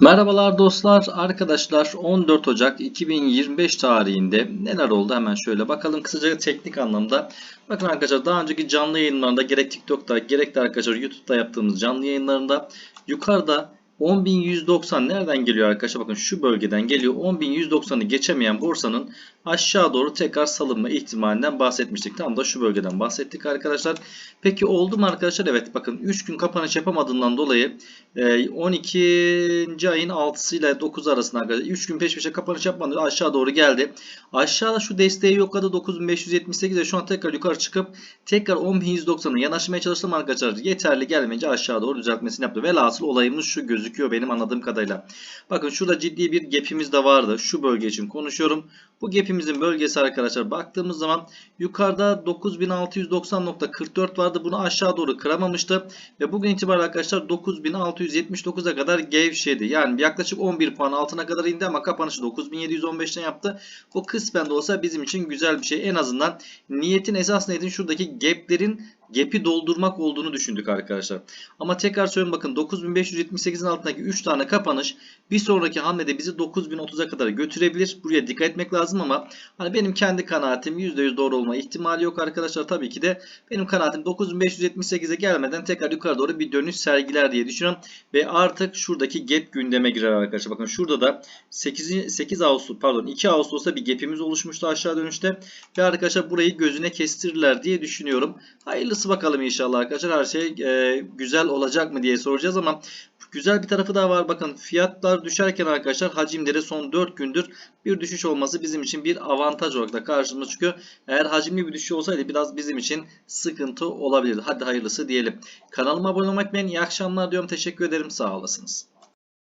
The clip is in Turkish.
Merhabalar dostlar, arkadaşlar. 14 Ocak 2025 tarihinde neler oldu? Hemen şöyle bakalım. Kısaca teknik anlamda. Bakın arkadaşlar daha önceki canlı yayınlarında gerek TikTok'ta gerek de arkadaşlar YouTube'da yaptığımız canlı yayınlarında yukarıda 10.190 nereden geliyor arkadaşlar? Bakın şu bölgeden geliyor. 10.190'ı geçemeyen borsanın aşağı doğru tekrar salınma ihtimalinden bahsetmiştik. Tam da şu bölgeden bahsettik arkadaşlar. Peki oldu mu arkadaşlar? Evet bakın 3 gün kapanış yapamadığından dolayı e, 12. ayın 6'sı ile 9 arasında arkadaşlar 3 gün peş peşe kapanış yapmadı aşağı doğru geldi. Aşağıda şu desteği yokladı 9578'e şu an tekrar yukarı çıkıp tekrar 10.190'a yanaşmaya çalıştım arkadaşlar. Yeterli gelmeyince aşağı doğru düzeltmesini yaptı. Velhasıl olayımız şu gözüküyor benim anladığım kadarıyla. Bakın şurada ciddi bir gap'imiz de vardı. Şu bölge için konuşuyorum. Bu gap'imizin bölgesi arkadaşlar baktığımız zaman yukarıda 9690.44 vardı. Bunu aşağı doğru kıramamıştı. Ve bugün itibariyle arkadaşlar 9679'a kadar gevşedi. Yani yaklaşık 11 puan altına kadar indi ama kapanışı 9715'ten yaptı. Bu kısmen de olsa bizim için güzel bir şey. En azından niyetin esas niyetin şuradaki gap'lerin gap'i doldurmak olduğunu düşündük arkadaşlar. Ama tekrar söylüyorum bakın 9578'in altındaki 3 tane kapanış bir sonraki hamlede bizi 9030'a kadar götürebilir. Buraya dikkat etmek lazım ama hani benim kendi kanaatim %100 doğru olma ihtimali yok arkadaşlar. Tabii ki de benim kanaatim 9578'e gelmeden tekrar yukarı doğru bir dönüş sergiler diye düşünüyorum. Ve artık şuradaki gap gündeme girer arkadaşlar. Bakın şurada da 8, 8 Ağustos pardon 2 Ağustos'ta bir gap'imiz oluşmuştu aşağı dönüşte. Ve arkadaşlar burayı gözüne kestirirler diye düşünüyorum. Hayırlısı bakalım inşallah arkadaşlar. Her şey e, güzel olacak mı diye soracağız ama güzel bir tarafı daha var. Bakın fiyatlar düşerken arkadaşlar hacimleri son 4 gündür bir düşüş olması bizim için bir avantaj olarak da karşımıza çıkıyor. Eğer hacimli bir düşüş olsaydı biraz bizim için sıkıntı olabilirdi. Hadi hayırlısı diyelim. Kanalıma abone olmak unutmayın. İyi akşamlar diyorum. Teşekkür ederim. Sağ olasınız.